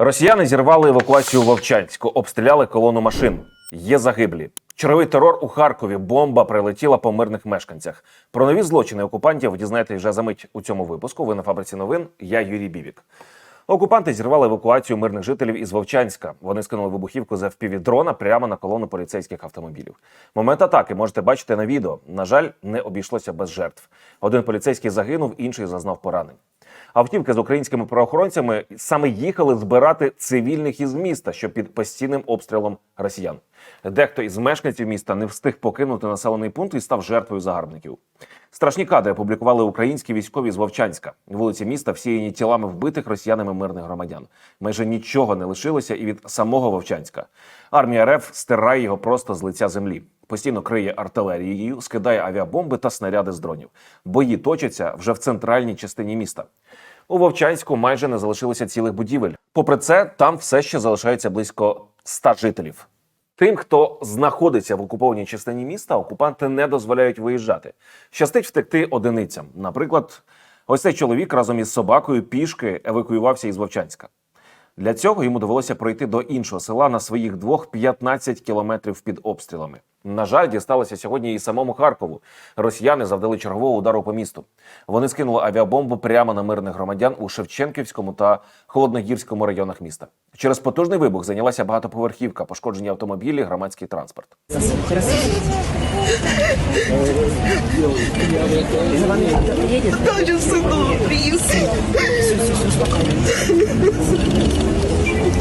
Росіяни зірвали евакуацію Вовчанську, обстріляли колону машин. Є загиблі. Черговий терор у Харкові. Бомба прилетіла по мирних мешканцях. Про нові злочини окупантів дізнаєтесь вже за мить у цьому випуску. Ви на фабриці новин. Я Юрій Бібік. Окупанти зірвали евакуацію мирних жителів із Вовчанська. Вони скинули вибухівку за дрона прямо на колону поліцейських автомобілів. Момент атаки можете бачити на відео. На жаль, не обійшлося без жертв. Один поліцейський загинув, інший зазнав поранень. Автівки з українськими правоохоронцями саме їхали збирати цивільних із міста, що під постійним обстрілом росіян. Дехто із мешканців міста не встиг покинути населений пункт і став жертвою загарбників. Страшні кадри опублікували українські військові з Вовчанська. Вулиці міста всіяні тілами вбитих росіянами мирних громадян. Майже нічого не лишилося і від самого Вовчанська. Армія РФ стирає його просто з лиця землі. Постійно криє артилерією, скидає авіабомби та снаряди з дронів. Бої точаться вже в центральній частині міста. У Вовчанську майже не залишилося цілих будівель. Попри це, там все ще залишається близько ста жителів. Тим, хто знаходиться в окупованій частині міста, окупанти не дозволяють виїжджати. Щастить втекти одиницям. Наприклад, ось цей чоловік разом із собакою пішки евакуювався із Вовчанська. Для цього йому довелося пройти до іншого села на своїх двох 15 кілометрів під обстрілами. На жаль, дісталося сьогодні і самому Харкову. Росіяни завдали чергового удару по місту. Вони скинули авіабомбу прямо на мирних громадян у Шевченківському та Холодногірському районах міста. Через потужний вибух зайнялася багатоповерхівка, пошкоджені автомобілі, громадський транспорт. Дочу сынок.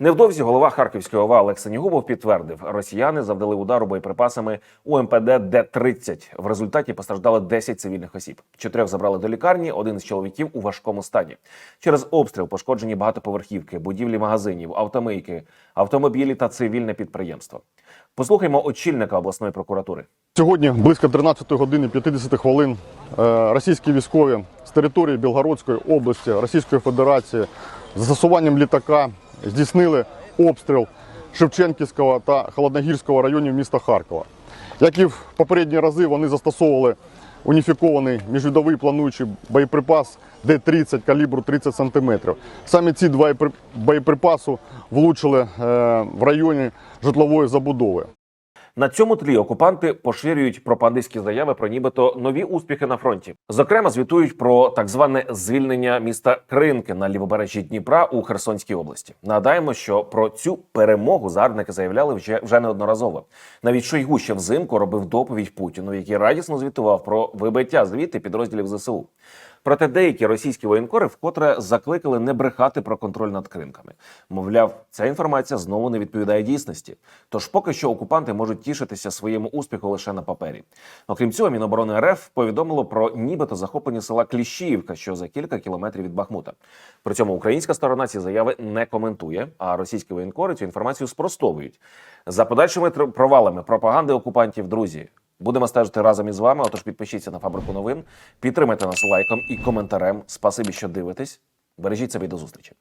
Невдовзі голова Харківської ОВА Олег Сенігубов підтвердив, росіяни завдали удару боєприпасами у МПД Д-30. В результаті постраждали 10 цивільних осіб. Чотирьох забрали до лікарні, один з чоловіків у важкому стані. Через обстріл пошкоджені багатоповерхівки, будівлі магазинів, автомийки, автомобілі та цивільне підприємство. Послухаймо очільника обласної прокуратури. Сьогодні близько 13 години 50 хвилин е, російські військові з території Білгородської області Російської Федерації з застосуванням літака здійснили обстріл Шевченківського та Холодногірського районів міста Харкова. Як і в попередні рази, вони застосовували уніфікований міжвідовий плануючий боєприпас Д-30 калібру 30 см. Саме ці два боєприпаси влучили е, в районі житлової забудови. На цьому тлі окупанти поширюють пропагандистські заяви про нібито нові успіхи на фронті. Зокрема, звітують про так зване звільнення міста Кринки на лівобережжі Дніпра у Херсонській області. Нагадаємо, що про цю перемогу загарбники заявляли вже вже неодноразово. Навіть Шойгу ще взимку робив доповідь Путіну, який радісно звітував про вибиття звідти підрозділів ЗСУ. Проте деякі російські воєнкори вкотре закликали не брехати про контроль над кринками. Мовляв, ця інформація знову не відповідає дійсності. Тож поки що окупанти можуть тішитися своєму успіху лише на папері. Окрім цього, Міноборони РФ повідомило про нібито захоплення села Кліщіївка, що за кілька кілометрів від Бахмута. При цьому українська сторона ці заяви не коментує, а російські воєнкори цю інформацію спростовують. За подальшими провалами пропаганди окупантів, друзі. Будемо стежити разом із вами. Отож, підпишіться на фабрику новин, підтримайте нас лайком і коментарем. Спасибі, що дивитесь. Бережіть себе і до зустрічі.